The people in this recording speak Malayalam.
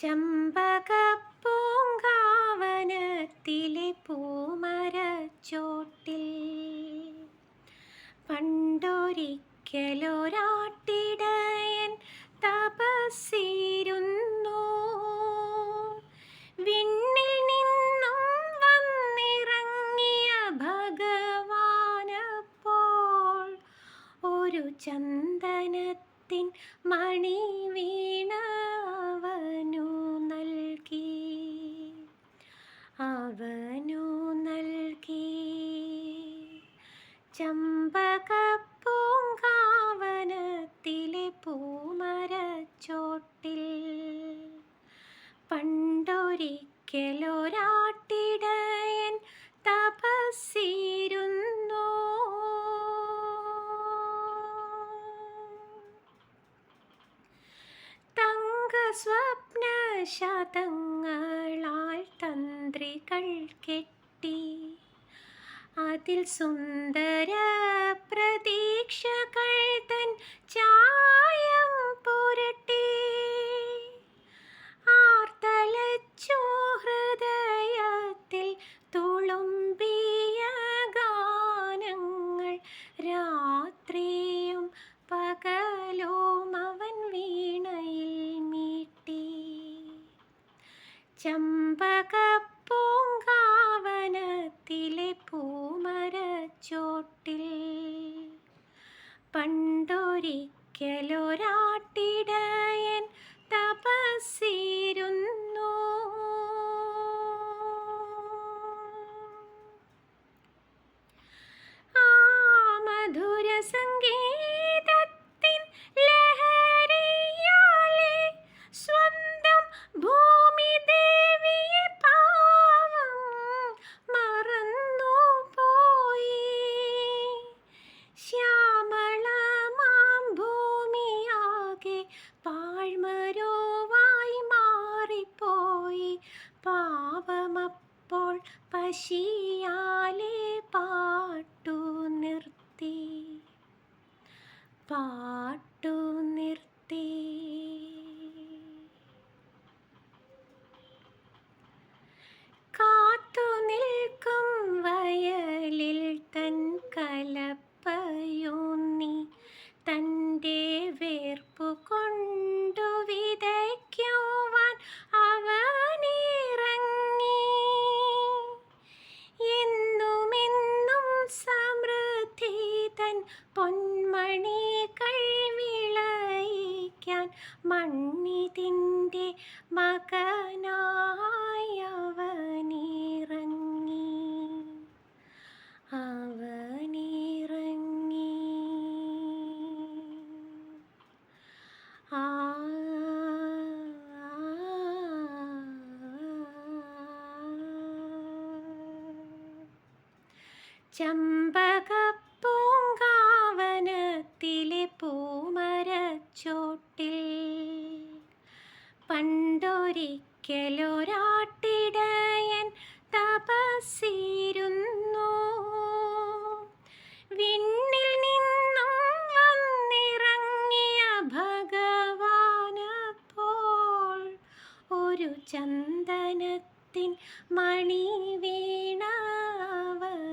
ചെമ്പകപ്പൂങ്കാവനത്തിലെ പൂമരച്ചോട്ടിൽ പണ്ടൊരിക്കലൊരാട്ടിടയൻ തപസ്സിരുന്നു. വിണ്ണിൽ നിന്നും വന്നിറങ്ങിയ ഭഗവാനപ്പോൾ ഒരു ചന്ദനത്തിൻ മണി വീണ ചമ്പകപ്പൂങ്കാവനത്തിലെ പൂമരച്ചോട്ടിൽ. പണ്ടൊരിക്കലൊരാട്ടിടയൻ തപസ്സിരുന്നു. തങ്ക സ്വപ്ന ശതങ്ങളാൽ തന്ത്രികൾ കെട്ടി അതിൽ സുന്ദര പ്രതീക്ഷകൾ തൻ ചായം പുരട്ടി. ആർത്തലച്ചു ഹൃദയത്തിൽ തുളുമ്പിയ ഗാനങ്ങൾ രാത്രിയും പകലും അവൻ വീണയിൽ മീട്ടി ചമ്പകപ്പൂങ്കാവനത്തിലെ പണ്ടൊരിക്കലൊരാട്ടിടയൻ പാട്ടു നിർത്തി. കാത്തു നിൽക്കും വയലിൽ തൻ കലപ്പയൂന്നി തന്റെ വിളയിക്കാൻ മണ്ണിതിന്റെ മകനായവനിറങ്ങി അവനിറങ്ങി ആ ചമ്പകപ്പൂങ്കാവനത്തിലെ പണ്ടൊരിക്കലൊരാട്ടിടയൻ തപസ്സിരുന്നു. വിണ്ണിൽ നിന്നും വന്നിറങ്ങിയ ഭഗവാനപ്പോൾ ഒരു ചന്ദനത്തിൻ മണി വീണ അവനു